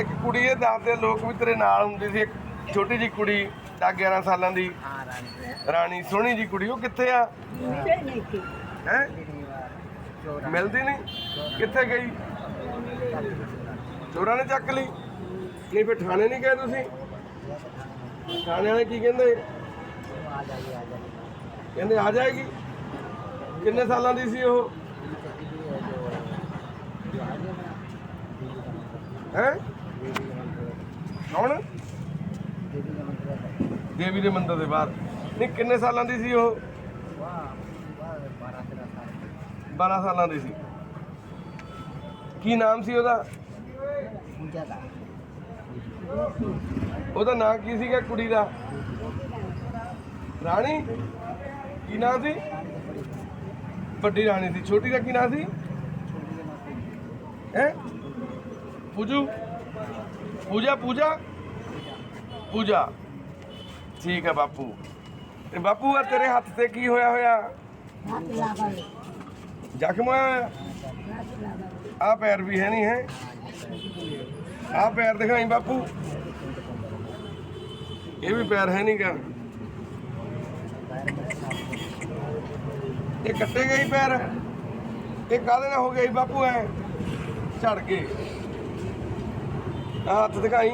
ਇੱਕ ਕੁੜੀ ਇਹ ਦੱਸਦੇ ਲੋਕ ਵੀ ਤੇਰੇ ਨਾਲ ਹੁੰਦੀ ਸੀ ਇੱਕ ਛੋਟੀ ਜੀ ਕੁੜੀ 10 11 ਸਾਲਾਂ ਦੀ। ਹਾਂ ਰਾਣੀ ਰਾਣੀ ਸੋਹਣੀ ਜੀ ਕੁੜੀ ਉਹ ਕਿੱਥੇ ਆ? ਮਿਲਦੇ ਨਹੀਂ ਸੀ ਹੈ? ਮਿਲਦੀ ਨਹੀਂ? ਕਿੱਥੇ ਗਈ? ਚੋਰਾਂ ਨੇ ਚੱਕ ਲਈ? ਨਹੀਂ ਫਿਰ ਥਾਣੇ ਨਹੀਂ ਗਏ ਤੁਸੀਂ? ਥਾਣੇ ਵਾਲੇ ਕੀ ਕਹਿੰਦੇ? ਕਹਿੰਦੇ ਆ ਜਾਏਗੀ। ਕਿੰਨੇ ਸਾਲਾਂ ਦੀ ਸੀ ਉਹ? ਹੈ? ਕੌਣ? ਦੇਵੀ ਦੇ ਮੰਦਰ ਦੇ ਬਾਹਰ। ਨਹੀਂ, ਕਿੰਨੇ ਸਾਲਾਂ ਦੀ ਸੀ ਉਹ? ਵਾਹ 12 ਸਾਲਾਂ ਦੀ ਸੀ। ਕੀ ਨਾਮ ਸੀ ਉਹਦਾ? ਉਹਦਾ ਨਾਂ ਕੀ ਸੀਗਾ ਕੁੜੀ ਦਾ? ਰਾਣੀ? ਕੀ ਨਾਮ ਸੀ? ਵੱਡੀ ਰਾਣੀ ਸੀ। ਛੋਟੀ ਦਾ ਕੀ ਨਾਂ ਸੀ? ਹੈ? ਪੂਜੂ? ਪੂਜਾ ਪੂਜਾ ਪੂਜਾ ਠੀਕ ਹੈ ਬਾਪੂ ਤੇ ਬਾਪੂ ਆ ਤੇਰੇ ਹੱਥ ਤੇ ਕੀ ਹੋਇਆ ਹੋਇਆ ਜ਼ਖਮ ਹੋਇਆ ਆ ਪੈਰ ਵੀ ਹੈ ਨਹੀਂ ਹੈ ਆ ਪੈਰ ਦਿਖਾਈ ਬਾਪੂ ਇਹ ਵੀ ਪੈਰ ਹੈ ਨਹੀਂ ਗਾ ਇਹ ਕੱਟੇ ਗਏ ਪੈਰ ਇਹ ਕਾਹਦੇ ਨਾਲ ਹੋ ਗਿਆ ਬਾਪੂ ਐ ਝੜ ਗਏ ਹੱਥ ਦਿਖਾਈ।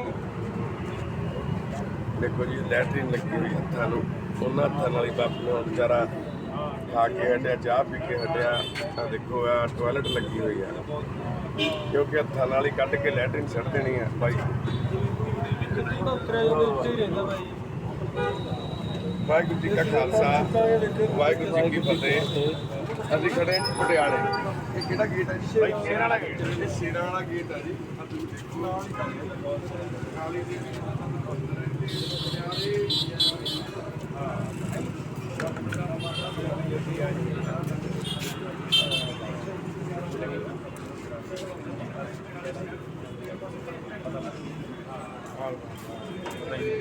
ਦੇਖੋ ਜੀ, ਲੈਟਰਿਨ ਲੱਗੀ ਹੋਈ ਹੱਥਾਂ ਨੂੰ। ਉਹਨਾਂ ਹੱਥਾਂ ਨਾਲ ਹੀ ਬਾਪੂ ਨੂੰ ਵਿਚਾਰਾ ਖਾ ਕੇ ਹਟਿਆ, ਚਾਹ ਪੀ ਕੇ ਹਟਿਆ। ਆ ਦੇਖੋ, ਆ ਟਾਇਲਟ ਲੱਗੀ ਹੋਈ ਆ ਕਿਉਂਕਿ ਹੱਥਾਂ ਨਾਲ ਹੀ ਕੱਢ ਕੇ ਲੈਟਰਿਨ ਛੱਡ ਦੇਣੀ ਆ ਬਾਈ ਵਾਹਿਗੁਰੂ ਜੀ ਕਾ ਖਾਲਸਾ, ਵਾਹਿਗੁਰੂ ਜੀ ਕੀ ਫਤਿਹ। ਅਸੀਂ ਖੜੇ ਪਟਿਆਲੇ ਇਹ ਕਿਹੜਾ ਗੇਟ ਹੈ ਜੀ? ਬਾਈ ਸ਼ੇਰਾਂ ਵਾਲਾ ਗੇਟ। ਇਹ ਸ਼ੇਰਾਂ ਵਾਲਾ ਗੇਟ ਹੈ ਜੀ ਆ ਤੁਸੀਂ ਦੇਖੋ। ਕਾਲੀ ਦਾ ਹੈ ਜੀ, ਪਟਿਆਲੇ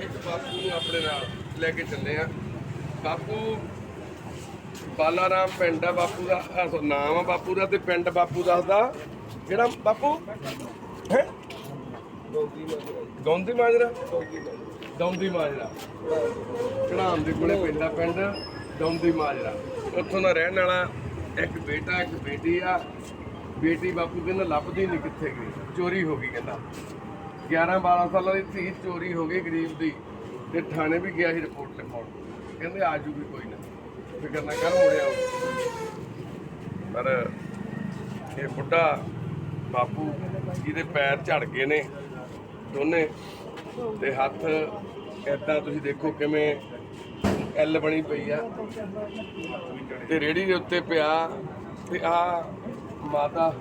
ਇੱਕ ਬਾਪੂ ਨੂੰ ਆਪਣੇ ਨਾਲ ਲੈ ਕੇ ਚੱਲੇ ਆ। ਬਾਪੂ, ਬਾਲਾਰਾਮ ਪਿੰਡ ਆ ਬਾਪੂ ਦਾ, ਆਹ ਨਾਮ ਆ ਬਾਪੂ ਦਾ ਤੇ ਪਿੰਡ ਬਾਪੂ ਦੱਸਦਾ ਕਿਹੜਾ ਬਾਪੂ? ਹੈ? ਗੌਂਦੀ ਮਾਜਰਾ। ਗੌਂਦੀ ਮਾਜਰਾ। ਚੜਾਮ ਦੇ ਕੋਲੇ ਪਿੰਡ ਆ ਪਿੰਡ, ਗੌਂਦੀ ਮਾਜਰਾ। ਉੱਥੋਂ ਦਾ ਰਹਿਣ ਵਾਲਾ ਇੱਕ ਬੇਟਾ, ਇੱਕ ਬੇਟੀ ਆ। ਬੇਟੀ ਬਾਪੂ ਕਹਿੰਦਾ ਲੱਭਦੀ ਨਹੀਂ ਕਿੱਥੇ ਗਈ। ਚੋਰੀ ਹੋ ਗਈ ਕਹਿੰਦਾ। 11 12 ਸਾਲਾਂ ਦੀ ਧੀ ਚੋਰੀ ਹੋ ਗਈ ਗਰੀਬ ਦੀ। ਤੇ ਥਾਣੇ ਵੀ ਗਿਆ ਸੀ ਰਿਪੋਰਟ ਲਿਖਾਉਣ ਕਹਿੰਦੇ ਆ ਜੂਗੀ ਕੋਈ ਨਾ। ਫਿਕਰ ਨਾ ਕਰ ਮੁੜਿਆ ਪਰ ਇਹ ਬੁੱਢਾ ਬਾਪੂ ਜਿਹਦੇ ਪੈਰ ਝੜ ਗਏ ਨੇ ਦੋਨੇ ਤੇ ਹੱਥ ਏਦਾਂ ਤੁਸੀਂ ਦੇਖੋ ਕਿਵੇਂ ਐਲ ਬਣੀ ਪਈ ਆ। ਤੇ ਰੇੜੀ ਦੇ ਉੱਤੇ ਪਿਆ ਤੇ ਆ ਮਾਤਾ,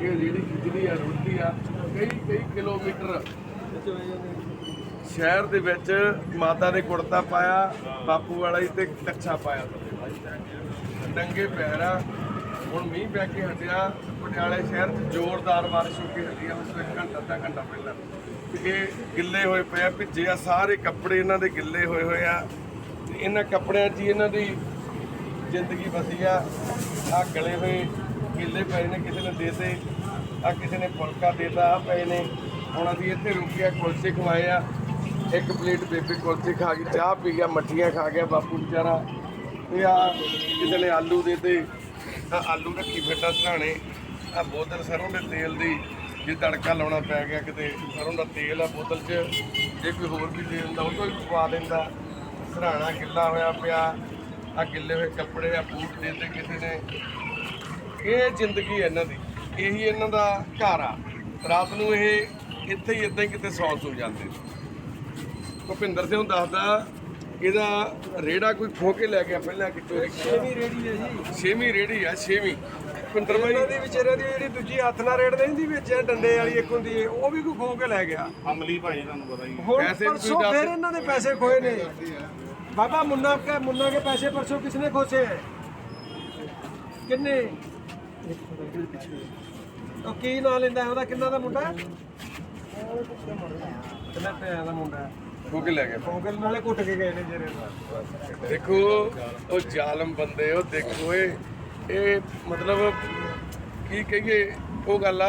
ਇਹ ਜਿਹੜੀ ਖਿਚੜੀ ਆ, ਰੋਟੀ ਆ ਕਈ ਕਈ ਕਿਲੋਮੀਟਰ ਸ਼ਹਿਰ ਦੇ ਵਿੱਚ ਮਾਤਾ ਨੇ ਕੁੜਤਾ ਪਾਇਆ, ਬਾਪੂ ਵਾਲਾ ਹੀ ਤੇ ਕੱਛਾ ਪਾਇਆ। ਨੰਗੇ ਪੈਰ ਆ। ਹੁਣ ਮੀਂਹ ਪੈ ਕੇ ਹਟਿਆ। ਪਟਿਆਲੇ ਸ਼ਹਿਰ 'ਚ ਜ਼ੋਰਦਾਰ ਬਾਰਿਸ਼ ਹੋ ਕੇ ਹਟੀ ਆ, ਉਸ ਤੋਂ ਘੰਟਾ, ਅੱਧਾ ਘੰਟਾ ਪਹਿਲਾਂ। ਤੇ ਇਹ ਗਿੱਲੇ ਹੋਏ ਪਏ ਆ, ਭਿੱਜੇ ਆ। ਸਾਰੇ ਕੱਪੜੇ ਇਹਨਾਂ ਦੇ ਗਿੱਲੇ ਹੋਏ ਹੋਏ ਆ। ਇਹਨਾਂ ਕੱਪੜਿਆਂ 'ਚ ਹੀ ਇਹਨਾਂ ਦੀ ਜ਼ਿੰਦਗੀ ਵਸੀ ਆ। ਆ ਗਲੇ ਹੋਏ ਗਿੱਲੇ ਪਏ ਨੇ, ਕਿਸੇ ਨੇ ਦੇਤੇ ਆ ਕਿਸੇ ਨੇ ਫੁਲਕਾ ਦੇਤਾ ਆ ਪਏ ਨੇ। ਹੁਣ ਅਸੀਂ ਇੱਥੇ ਰੁਕਿਆ ਕੁਲਚੇ ਖਵਾਏ ਆ। ਇੱਕ ਪਲੇਟ ਬੇਬੀ ਕੁਲਚੇ ਖਾ ਗਈ ਚਾਹ ਪੀ ਗਿਆ, ਮੱਠੀਆਂ ਖਾ ਗਿਆ ਬਾਪੂ ਵਿਚਾਰਾ। ਤੇ ਆ ਕਿਸੇ ਨੇ ਆਲੂ ਦੇ ਦੇਤੇ ਆ ਆਲੂ ਰੱਖੀ ਫਿਰਦਾ ਸਰਾਣੇ। ਆ ਬੋਤਲ ਸਰੋਂ ਦੇ ਤੇਲ ਦੀ, ਜੇ ਤੜਕਾ ਲਾਉਣਾ ਪੈ ਗਿਆ ਕਿਤੇ, ਸਰੋਂ ਦਾ ਤੇਲ ਆ ਬੋਤਲ 'ਚ। ਜੇ ਕੋਈ ਹੋਰ ਵੀ ਦੇ ਦਿੰਦਾ, ਉਹ ਤੋਂ ਵੀ ਪਵਾ ਲੈਂਦਾ। ਸਰਾਣਾ ਗਿੱਲਾ ਹੋਇਆ ਪਿਆ। ਆ ਗਿੱਲੇ ਹੋਏ ਕੱਪੜੇ ਆ ਬੂਟ ਦੇ ਤੇ ਕਿਸੇ ਨੇ। ਇਹ ਜ਼ਿੰਦਗੀ ਹੈ ਇਹਨਾਂ ਦੀ। ਇਹੀ ਇਹਨਾਂ ਦਾ ਘਰ ਆ। ਰਾਤ ਨੂੰ ਇਹ ਇੱਥੇ ਹੀ ਇਦਾਂ ਹੀ ਕਿਤੇ ਸੌਂ ਹੋ ਜਾਂਦੇ ਭੁਪਿੰਦਰ ਸਿੰਘ ਦੱਸਦਾ ਇਹਦਾ ਰੇੜਾ ਕੋਈ ਖੋ ਕੇ ਲੈ ਗਿਆ ਪਹਿਲਾਂ ਕਿ ਚੋਰੀ ਛੇਵੀਂ ਰੇੜੀ ਹੈ ਜੀ। ਛੇਵੀਂ ਰੇੜੀ ਆ ਛੇਵੀਂ। ਭੁਪਿੰਦਰ ਇਹਨਾਂ ਭਾਈ ਦੀ ਵਿਚਾਰਿਆਂ ਦੀ ਜਿਹੜੀ ਦੂਜੀ ਹੱਥ ਨਾਲ ਰੇੜਦੇ ਹੁੰਦੀ ਵਿੱਚ ਇਹ ਡੰਡੇ ਵਾਲੀ ਇੱਕ ਹੁੰਦੀ ਹੈ ਉਹ ਵੀ ਕੋਈ ਖੋ ਕੇ ਲੈ ਗਿਆ। ਅਮਲੀ ਭਾਈ ਤੁਹਾਨੂੰ ਪਤਾ ਹੀ ਹੁਣ ਪੈਸੇ ਵੀ ਪਰਸੋਂ ਦੱਸ- ਫਿਰ ਇਹਨਾਂ ਦੇ ਪੈਸੇ ਖੋਏ ਨੇ। ਬਾਬਾ ਮੁੰਨਾ ਕੇ ਮੁੰਨਾ ਕੇ ਪੈਸੇ ਪਰਸੋਂ ਕਿਸਨੇ ਖੋਸੇ? ਹੈ ਕਿੰਨੇ? ਉਹ ਕੀ ਨਾਂ ਲੈਂਦਾ ਹੈ ਉਹਦਾ? ਕਿੰਨਾ ਦਾ ਮੁੰਡਾ ਹੈ? ਕਿੰਨਾ ਪਿਆ ਦਾ ਮੁੰਡਾ ਹੈ? ਖੋ ਕੇ ਲੈ ਗਏ। ਫੋਕਲ ਨਾਲੇ ਕੁੱਟ ਕੇ ਗਏ ਨੇ ਜਿਹੜੇ ਨਾਲ। ਦੇਖੋ ਉਹ ਜ਼ਾਲਮ ਬੰਦੇ ਉਹ ਦੇਖੋ ਇਹ ਇਹ ਮਤਲਬ ਕੀ ਕਹੀਏ ਉਹ ਗੱਲ ਆ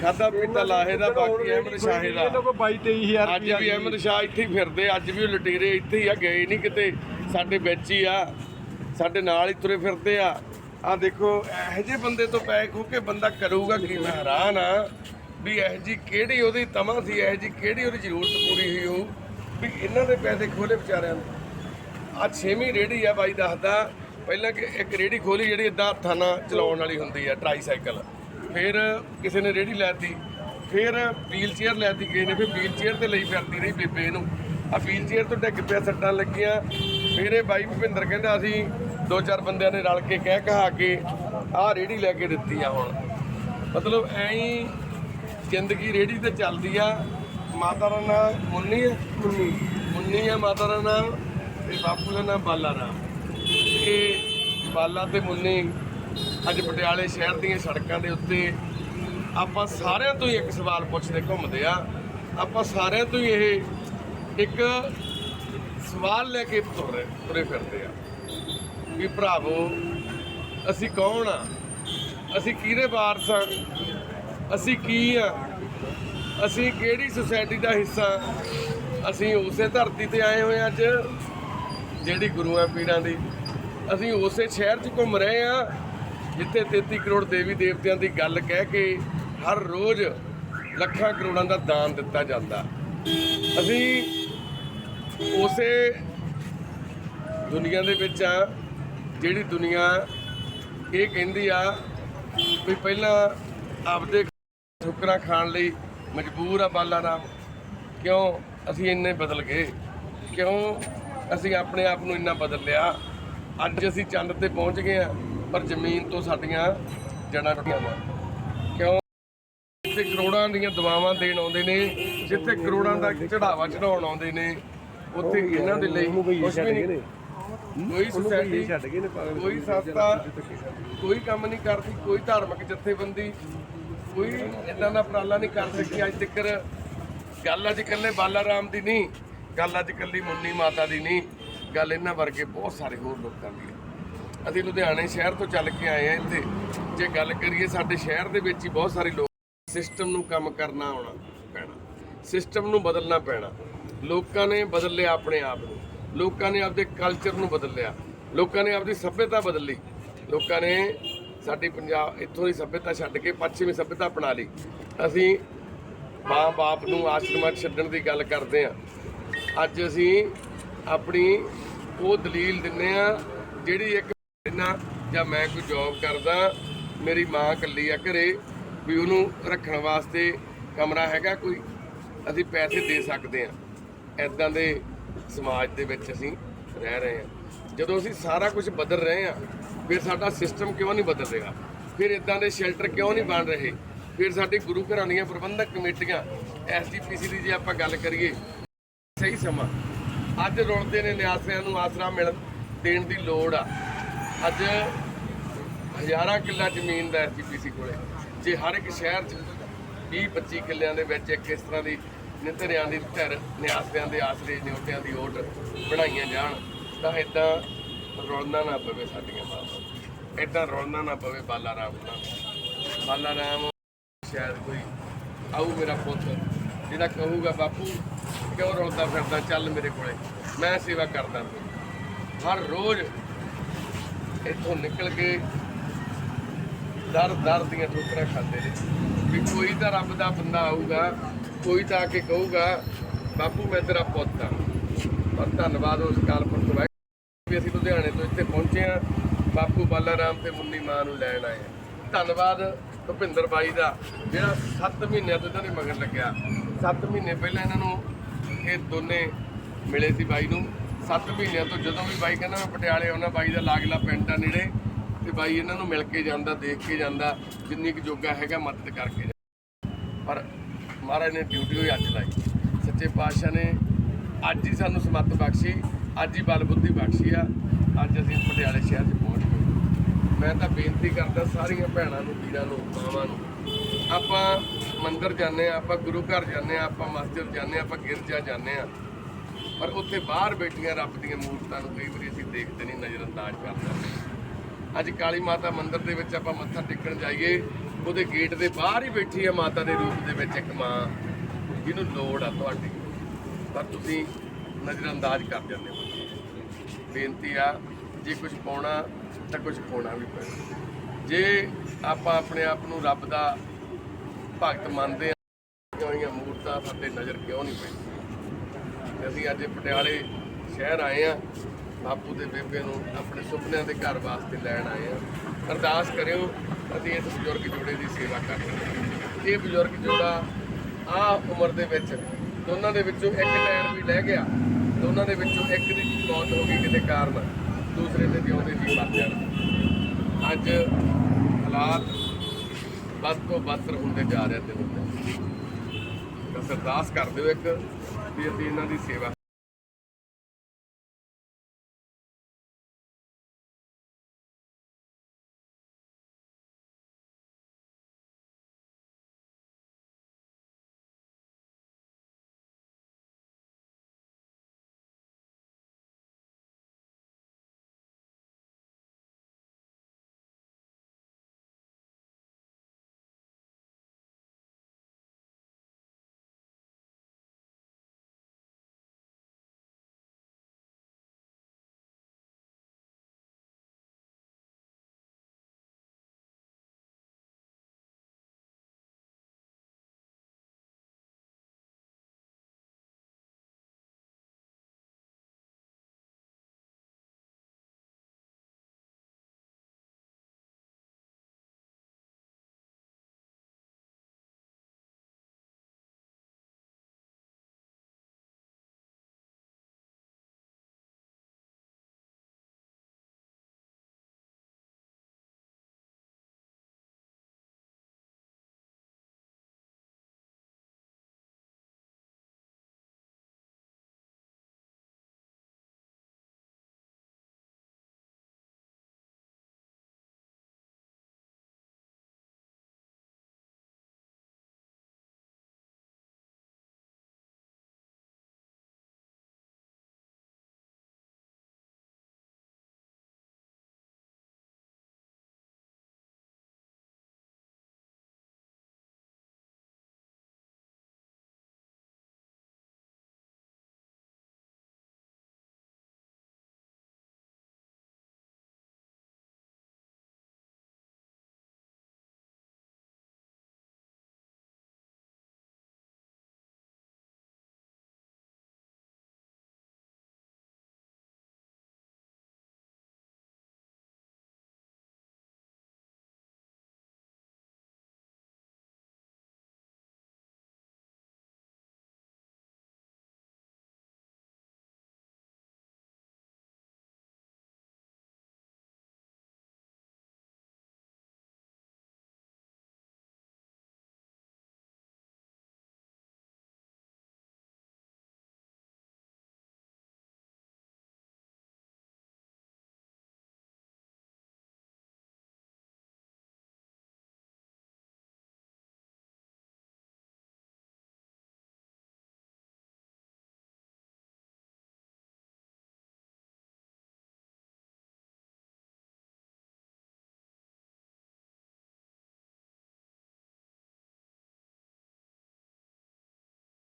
ਖਾਦਾ ਪੀਤਾ ਲਾਹੇ ਦਾ ਬਾਕੀ ਅਹਿਮਦ ਸ਼ਾਹੇ ਦਾ। ਇਹ ਤਾਂ ਕੋਈ 22 23000 ਅੱਜ ਵੀ ਅਹਿਮਦ ਸ਼ਾਹ ਇੱਥੇ ਹੀ ਫਿਰਦੇ ਅੱਜ ਵੀ ਉਹ ਲਟੇਰੇ ਇੱਥੇ ਹੀ ਆ ਗਏ ਨਹੀਂ ਕਿਤੇ। ਸਾਡੇ ਵਿੱਚ ਹੀ ਆ ਸਾਡੇ ਨਾਲ ਹੀ ਤੁਰੇ ਫਿਰਦੇ ਆ। ਆ ਦੇਖੋ ਇਹੋ ਜਿਹੇ ਬੰਦੇ ਤੋਂ ਪੈ ਖੋ ਕੇ ਬੰਦਾ ਕਰੂਗਾ ਕੀ? ਮੈਂ ਹੈਰਾਨ ਆ ਵੀ ਇਹੋ ਜੀ ਕਿਹੜੀ ਉਹਦੀ ਤਮਾ ਸੀ ਇਹੋ ਜੀ ਕਿਹੜੀ ਉਹਦੀ ਜ਼ਰੂਰਤ ਪੂਰੀ ਹੋਈ ਹੋ ਵੀ ਇਹਨਾਂ ਦੇ ਪੈਸੇ ਖੋਲੇ ਵਿਚਾਰਿਆਂ ਨੇ। ਆ ਛੇਵੀਂ ਰੇੜੀ ਆ ਬਾਈ ਦੱਸਦਾ ਪਹਿਲਾਂ ਕਿ ਇੱਕ ਰੇੜੀ ਖੋਲੀ ਜਿਹੜੀ ਇਦਾਂ ਹੱਥਾਂ ਨਾਲ ਚਲਾਉਣ ਵਾਲੀ ਹੁੰਦੀ ਆ ਟਰਾਈਸਾਈਕਲ ਫਿਰ ਕਿਸੇ ਨੇ ਰੇੜੀ ਲੈਤੀ ਫਿਰ ਵੀਲ ਚੇਅਰ ਲੈਤੀ ਕਿਸੇ ਨੇ ਫਿਰ ਵੀਲ ਚੇਅਰ ਤੇ ਲਈ ਫਿਰਦੀ ਰਹੀ ਬੇਬੇ ਨੂੰ। ਆ ਵੀਲ ਚੇਅਰ ਤੋਂ ਡਿੱਗ ਪਿਆ ਸੱਟਾਂ ਲੱਗੀਆਂ। ਫਿਰ ਇਹ ਬਾਈ ਭੁਪਿੰਦਰ ਕਹਿੰਦਾ ਅਸੀਂ ਦੋ ਚਾਰ ਬੰਦਿਆਂ ਨੇ ਰਲ ਕੇ ਕਹਿ ਕਹਾ ਕੇ ਆਹ ਰੇੜੀ ਲੈ ਕੇ ਦਿੱਤੀ ਆ ਹੁਣ। ਮਤਲਬ ਐਂ ਹੀ ਜ਼ਿੰਦਗੀ ਰੇੜੀ ਤੇ ਚੱਲਦੀ ਆ। ਮਾਤਾ ਦਾ ਨਾਮ ਮੁੰਨੀ ਹੈ, ਮੁੰਨੀ ਮੁੰਨੀ ਹੈ ਮਾਤਾ ਦਾ ਨਾਮ ਤੇ ਬਾਪੂ ਦਾ ਨਾਮ ਬਾਲਾ ਰਾਮ। ਇਹ ਬਾਲਾ ਤੇ ਮੁੰਨੀ ਅੱਜ ਪਟਿਆਲੇ ਸ਼ਹਿਰ ਦੀਆਂ ਸੜਕਾਂ ਦੇ ਉੱਤੇ ਆਪਾਂ ਸਾਰਿਆਂ ਤੋਂ ਹੀ ਇੱਕ ਸਵਾਲ ਪੁੱਛਦੇ ਘੁੰਮਦੇ ਆ। ਆਪਾਂ ਸਾਰਿਆਂ ਤੋਂ ਹੀ ਇਹ ਇੱਕ ਸਵਾਲ ਲੈ ਕੇ ਤੁਰੇ ਤੁਰੇ ਫਿਰਦੇ ਆ ਵੀ ਭਰਾਵੋ, ਅਸੀਂ ਕੌਣ ਆ? ਅਸੀਂ ਕਿਹਦੇ ਵਾਰਸ ਆ? ਅਸੀਂ ਕੀ ਆ? ਅਸੀਂ ਕਿਹੜੀ ਸੁਸਾਇਟੀ ਦਾ ਹਿੱਸਾ? ਅਸੀਂ ਉਸੇ ਧਰਤੀ ਤੇ ਆਏ ਹੋਏ ਅੱਜ, ਜਿਹੜੀ ਗੁਰੂਆਂ ਪੀਰਾਂ ਦੀ। ਅਸੀਂ ਉਸੇ ਸ਼ਹਿਰ 'ਚ ਘੁੰਮ ਰਹੇ ਆ ਜਿੱਥੇ 33 ਕਰੋੜ ਦੇਵੀ ਦੇਵਤਿਆਂ ਦੀ ਗੱਲ ਕਹਿ ਕੇ ਹਰ ਰੋਜ਼ ਲੱਖਾਂ ਕਰੋੜਾਂ ਦਾ ਦਾਨ ਦਿੱਤਾ ਜਾਂਦਾ। ਅਸੀਂ ਉਸੇ ਦੁਨੀਆ ਦੇ ਵਿੱਚ ਆ ਜਿਹੜੀ ਦੁਨੀਆ ਇਹ ਕਹਿੰਦੀ ਆ ਵੀ ਪਹਿਲਾਂ ਆਪਦੇ ਠੁਕਰਾਂ ਖਾਣ ਲਈ ਮਜਬੂਰ ਆ ਬਾਲਾ ਰਾਮ ਕਿਉਂ ਅਸੀਂ ਇੰਨੇ ਬਦਲ ਗਏ? ਕਿਉਂ ਅਸੀਂ ਆਪਣੇ ਆਪ ਨੂੰ ਇੰਨਾ ਬਦਲ ਲਿਆ? ਅੱਜ ਅਸੀਂ ਚੰਦ ਤੇ ਪਹੁੰਚ ਗਏ ਆ ਪਰ ਜ਼ਮੀਨ ਤੋਂ ਸਾਡੀਆਂ ਜੜਾਂ ਟੁੱਟੀਆਂ ਵਾ ਕਿਉਂ? ਜਿੱਥੇ ਕਰੋੜਾਂ ਦੀਆਂ ਦੁਆਵਾਂ ਦੇਣ ਆਉਂਦੇ ਨੇ ਜਿੱਥੇ ਕਰੋੜਾਂ ਦਾ ਚੜਾਵਾ ਚੜਾਉਣ ਆਉਂਦੇ ਨੇ ਉੱਥੇ ਇਹਨਾਂ ਦੇ ਲਈ ਕੁਛ ਵੀ ਨਹੀਂ। ਕੋਈ ਸੁਸਾਇਟੀ ਛੱਡ ਗਏ ਨੇ ਪਾਗਲ ਕੋਈ ਸੰਸਥਾ ਕੋਈ ਕੰਮ ਨਹੀਂ ਕਰਦੀ ਕੋਈ ਧਾਰਮਿਕ ਜਥੇਬੰਦੀ ਕੋਈ ਇਦਾਂ ਦਾ ਉਪਰਾਲਾ ਨਹੀਂ ਕਰ ਸਕੀ। ਅੱਜ ਤੱਕ ਗੱਲ ਅੱਜ ਇਕੱਲੇ ਬਾਲਾ ਰਾਮ ਦੀ ਨਹੀਂ, ਗੱਲ ਅੱਜ ਇਕੱਲੀ ਮੁੰਨੀ ਮਾਤਾ ਦੀ ਨਹੀਂ, ਗੱਲ ਇਹਨਾਂ ਵਰਗੇ ਬਹੁਤ ਸਾਰੇ ਹੋਰ ਲੋਕਾਂ ਦੀ ਹੈ। ਅਸੀਂ ਲੁਧਿਆਣੇ ਸ਼ਹਿਰ ਤੋਂ ਚੱਲ ਕੇ ਆਏ ਆ ਇੱਥੇ। ਜੇ ਗੱਲ ਕਰੀਏ ਸਾਡੇ ਸ਼ਹਿਰ ਦੇ ਵਿੱਚ ਹੀ ਬਹੁਤ ਸਾਰੇ ਲੋਕ ਸਿਸਟਮ ਨੂੰ ਕੰਮ ਕਰਨਾ ਆਉਣਾ ਪੈਣਾ, ਸਿਸਟਮ ਨੂੰ ਬਦਲਣਾ ਪੈਣਾ। ਲੋਕਾਂ ਨੇ ਬਦਲ ਲਿਆ ਆਪਣੇ ਆਪ ਨੂੰ। ਲੋਕਾਂ ਨੇ ਆਪਦੇ ਕਲਚਰ ਨੂੰ ਬਦਲ ਲਿਆ ਲੋਕਾਂ ਨੇ ਆਪਦੀ ਸੱਭਿਅਤਾ ਬਦਲੀ। ਲੋਕਾਂ ਨੇ ਸਾਡੀ ਪੰਜਾਬ ਇੱਥੋਂ ਦੀ ਸੱਭਿਅਤਾ ਛੱਡ ਕੇ ਪੱਛਮੀ ਸੱਭਿਅਤਾ ਅਪਣਾ ਲਈ। ਅਸੀਂ ਮਾਂ ਬਾਪ ਨੂੰ ਆਸ਼ਰਮਾਂ 'ਚ ਛੱਡਣ ਦੀ ਗੱਲ ਕਰਦੇ ਆ ਅੱਜ ਅਸੀਂ ਆਪਣੀ ਉਹ ਦਲੀਲ ਦਿੰਨੇ ਆ ਜਿਹੜੀ ਇੱਕ ਨਾ ਜਾਂ ਮੈਂ ਕੋਈ ਜੌਬ ਕਰਦਾ, ਮੇਰੀ ਮਾਂ ਇਕੱਲੀ ਆ ਘਰੇ, ਵੀ ਉਹਨੂੰ ਰੱਖਣ ਵਾਸਤੇ ਕਮਰਾ ਹੈਗਾ ਕੋਈ, ਅਸੀਂ ਪੈਸੇ ਦੇ ਸਕਦੇ ਆ ਐਦਾਂ ਦੇ ਸਮਾਜ ਦੇ ਵਿੱਚ ਅਸੀਂ ਰਹਿ ਰਹੇ ਆ ਜਦੋਂ ਅਸੀਂ ਸਾਰਾ ਕੁਝ ਬਦਲ ਰਹੇ ਆ ਫਿਰ ਸਾਡਾ ਸਿਸਟਮ ਕਿਉਂ ਨਹੀਂ ਬਦਲ ਰਿਹਾ? ਫਿਰ ਇਦਾਂ ਦੇ ਸ਼ੈਲਟਰ ਕਿਉਂ ਨਹੀਂ ਬਣ ਰਹੇ? ਫਿਰ ਸਾਡੇ ਗੁਰੂ ਘਰਾਂ ਦੀਆਂ ਪ੍ਰਬੰਧਕ ਕਮੇਟੀਆਂ ਐਸਜੀਪੀਸੀ ਦੀ ਜੇ ਆਪਾਂ ਗੱਲ ਕਰੀਏ, ਸਹੀ ਸਮਾਂ। ਅੱਜ ਰੁਲਦੇ ਨੇ ਨਿਆਸਿਆਂ ਨੂੰ ਆਸਰਾ ਮਿਲ ਦੇਣ ਦੀ ਲੋੜ ਆ। ਅੱਜ ਹਜ਼ਾਰਾਂ ਕਿੱਲਾ ਜ਼ਮੀਨ ਦਾ ਐਸਜੀਪੀਸੀ ਕੋਲੇ। ਜੇ ਹਰ ਇੱਕ ਸ਼ਹਿਰ 'ਚ 20 25 ਕਿੱਲਿਆਂ ਦੇ ਵਿੱਚ ਇੱਕ ਇਸ ਤਰ੍ਹਾਂ ਦੀ ਨਿਤਰਿਆਂ ਦੀ ਧਿਰ ਨਿਆਸਿਆਂ ਦੇ ਆਸਰੇ ਨਿਉਟਿਆਂ ਦੀ ਓਟ ਬਣਾਈਆਂ ਜਾਣ ਤਾਂ ਇਦਾਂ ਰੁਲਣਾ ਨਾ ਪਵੇ ਸਾਡੀਆਂ ਮਾਵਾਂ ਇਦਾਂ ਰੁਲਣਾ ਨਾ ਪਵੇ ਬਾਲਾ ਰਾਮ ਨਾਲ। ਬਾਲਾ ਰਾਮ ਸ਼ਾਇਦ ਕੋਈ ਆਊ ਮੇਰਾ ਪੁੱਤ, ਜਿਹੜਾ ਕਹੂਗਾ, ਬਾਪੂ, ਕਿਉਂ ਰੋਲਦਾ ਫਿਰਦਾ? ਚੱਲ ਮੇਰੇ ਕੋਲੇ, ਮੈਂ ਸੇਵਾ ਕਰਦਾ ਹਰ ਰੋਜ਼ ਇੱਥੋਂ ਨਿਕਲ ਕੇ ਦਰ ਦਰ ਦੀਆਂ ਠੋਕਰਾਂ ਖਾਂਦੇ ਨੇ। ਵੀ ਕੋਈ ਤਾਂ ਰੱਬ ਦਾ ਬੰਦਾ ਆਊਗਾ, ਕੋਈ ਤਾਂ ਆ ਕੇ ਕਹੂਗਾ, ਬਾਪੂ, ਮੈਂ ਤੇਰਾ ਪੁੱਤ ਆ ਪਰ ਧੰਨਵਾਦ ਉਸ ਕਾਲਪੁਰਖ ਵਾਹਿਗੁਰੂ ਵੀ ਅਸੀਂ ਲੁਧਿਆਣੇ ਤੋਂ ਇੱਥੇ ਪਹੁੰਚੇ ਆ ਬਾਪੂ ਬਾਲਾ ਰਾਮ ਤੇ ਮੁੰਨੀ ਮਾਂ ਨੂੰ ਲੈਣ ਆਏ ਆ। ਧੰਨਵਾਦ ਭੁਪਿੰਦਰ ਬਾਈ ਦਾ, ਜਿਹੜਾ 7 ਮਹੀਨਿਆਂ ਤੋਂ ਇਹਨਾਂ ਦੇ ਮਗਰ ਲੱਗਿਆ। 7 ਮਹੀਨੇ ਪਹਿਲਾਂ ਇਹਨਾਂ ਨੂੰ ਇਹ ਦੋਨੇ ਮਿਲੇ ਸੀ ਬਾਈ ਨੂੰ। 7 ਮਹੀਨਿਆਂ ਤੋਂ ਜਦੋਂ ਵੀ ਬਾਈ ਕਹਿੰਦਾ ਮੈਂ ਪਟਿਆਲੇ ਆਉਣਾ, ਬਾਈ ਦਾ ਲਾਗਲਾ ਪਿੰਡ ਆ ਨੇੜੇ ਤੇ ਬਾਈ ਇਹਨਾਂ ਨੂੰ ਮਿਲ ਕੇ ਜਾਂਦਾ, ਦੇਖ ਕੇ ਜਾਂਦਾ, ਜਿੰਨੀ ਕੁ ਜੋਗਾ ਹੈਗਾ ਮਦਦ ਕਰਕੇ। ਜਾਂਦਾ। ਪਰ ਮਹਾਰਾਜ ਨੇ ਡਿਊਟੀ ਹੋਈ ਅੱਜ ਲਾਈ। ਸੱਚੇ ਪਾਤਸ਼ਾਹ ਨੇ ਅੱਜ ਹੀ ਸਾਨੂੰ ਸਮੱਤ ਬਖਸ਼ੀ, ਅੱਜ ਹੀ ਬਲ ਬੁੱਧੀ ਬਖਸ਼ੀ ਆ। ਅੱਜ ਅਸੀਂ ਪਟਿਆਲੇ ਸ਼ਹਿਰ 'ਚ ਪਹੁੰਚ। ਮੈਂ ਤਾਂ ਬੇਨਤੀ ਕਰਦਾ ਸਾਰੀਆਂ ਭੈਣਾਂ ਨੂੰ, ਵੀਰਾਂ ਨੂੰ, ਮਾਵਾਂ ਨੂੰ। ਆਪਾਂ ਮੰਦਿਰ ਜਾਂਦੇ ਆ ਆਪਾਂ ਗੁਰੂ ਘਰ ਜਾਂਦੇ ਆ ਆਪਾਂ ਮਸਜਿਦ ਜਾਂਦੇ ਆ ਆਪਾਂ ਗਿਰਜਾ ਜਾਂਦੇ ਆ ਪਰ ਉੱਥੇ ਬਾਹਰ ਬੈਠੀਆਂ ਰੱਬ ਦੀਆਂ ਮੂਰਤਾਂ ਨੂੰ ਕਈ ਵਾਰੀ ਅਸੀਂ ਦੇਖਦੇ ਨਹੀਂ ਨਜ਼ਰਅੰਦਾਜ਼ ਕਰਦੇ ਅੱਜ ਕਾਲੀ ਮਾਤਾ ਮੰਦਿਰ ਦੇ ਵਿੱਚ ਆਪਾਂ ਮੱਥਾ ਟੇਕਣ ਜਾਈਏ, ਉਹਦੇ ਗੇਟ ਦੇ ਬਾਹਰ ਹੀ ਬੈਠੀ ਆ ਮਾਤਾ ਦੇ ਰੂਪ ਦੇ ਵਿੱਚ ਇੱਕ ਮਾਂ, ਜਿਹਨੂੰ ਲੋੜ ਆ ਤੁਹਾਡੀ। ਪਰ ਤੁਸੀਂ ਨਜ਼ਰਅੰਦਾਜ਼ ਕਰ ਜਾਂਦੇ ਹੋ। ਬੇਨਤੀ ਆ, ਜੇ ਕੁਝ ਪਾਉਣਾ ਤਾਂ ਕੁਝ ਖੋਣਾ ਵੀ ਪੈਣਾ ਜੇ ਆਪਾਂ ਆਪਣੇ ਆਪ ਨੂੰ ਰੱਬ ਦਾ ਭਗਤ ਮੰਨਦੇ ਆ ਹੋਈਆਂ ਮੂਰਤਾਂ ਸਾਡੇ ਨਜ਼ਰ ਕਿਉਂ ਨਹੀਂ ਪੈਂਦੀ ਅਸੀਂ ਅੱਜ ਪਟਿਆਲੇ ਸ਼ਹਿਰ ਆਏ ਆ ਬਾਪੂ ਦੇ ਬੇਬੇ ਨੂੰ ਆਪਣੇ ਸੁਪਨਿਆਂ ਦੇ ਘਰ ਵਾਸਤੇ ਲੈਣ ਆਏ ਆ ਅਰਦਾਸ ਕਰਿਓ, ਅਸੀਂ ਇਸ ਬਜ਼ੁਰਗ ਜੋੜੇ ਦੀ ਸੇਵਾ ਕਰਾਂਗੇ ਇਹ ਬਜ਼ੁਰਗ ਜੋੜਾ ਆ ਉਮਰ ਦੇ ਵਿੱਚ ਦੋਨਾਂ ਦੇ ਵਿੱਚੋਂ ਇੱਕ ਟਾਇਰ ਵੀ ਲੈ ਗਿਆ, ਦੋਨਾਂ ਦੇ ਵਿੱਚੋਂ ਇੱਕ ਦੀ ਮੌਤ ਹੋ ਗਈ ਕਿਤੇ ਕਾਰਨ। ਦੂਸਰੇ ਦੇ ਜਿਉਂਦੇ ਜੀ ਮਰ ਜਾਣ। ਅੱਜ ਹਾਲਾਤ ਵੱਧ ਤੋਂ ਬਦਤਰ ਹੁੰਦੇ ਜਾ ਰਹੇ ਦਿਨੋਂ ਦਿਨ ਬਸ ਅਰਦਾਸ ਕਰ ਦਿਓ ਇੱਕ ਵੀ ਅਸੀਂ ਇਹਨਾਂ ਦੀ ਸੇਵਾ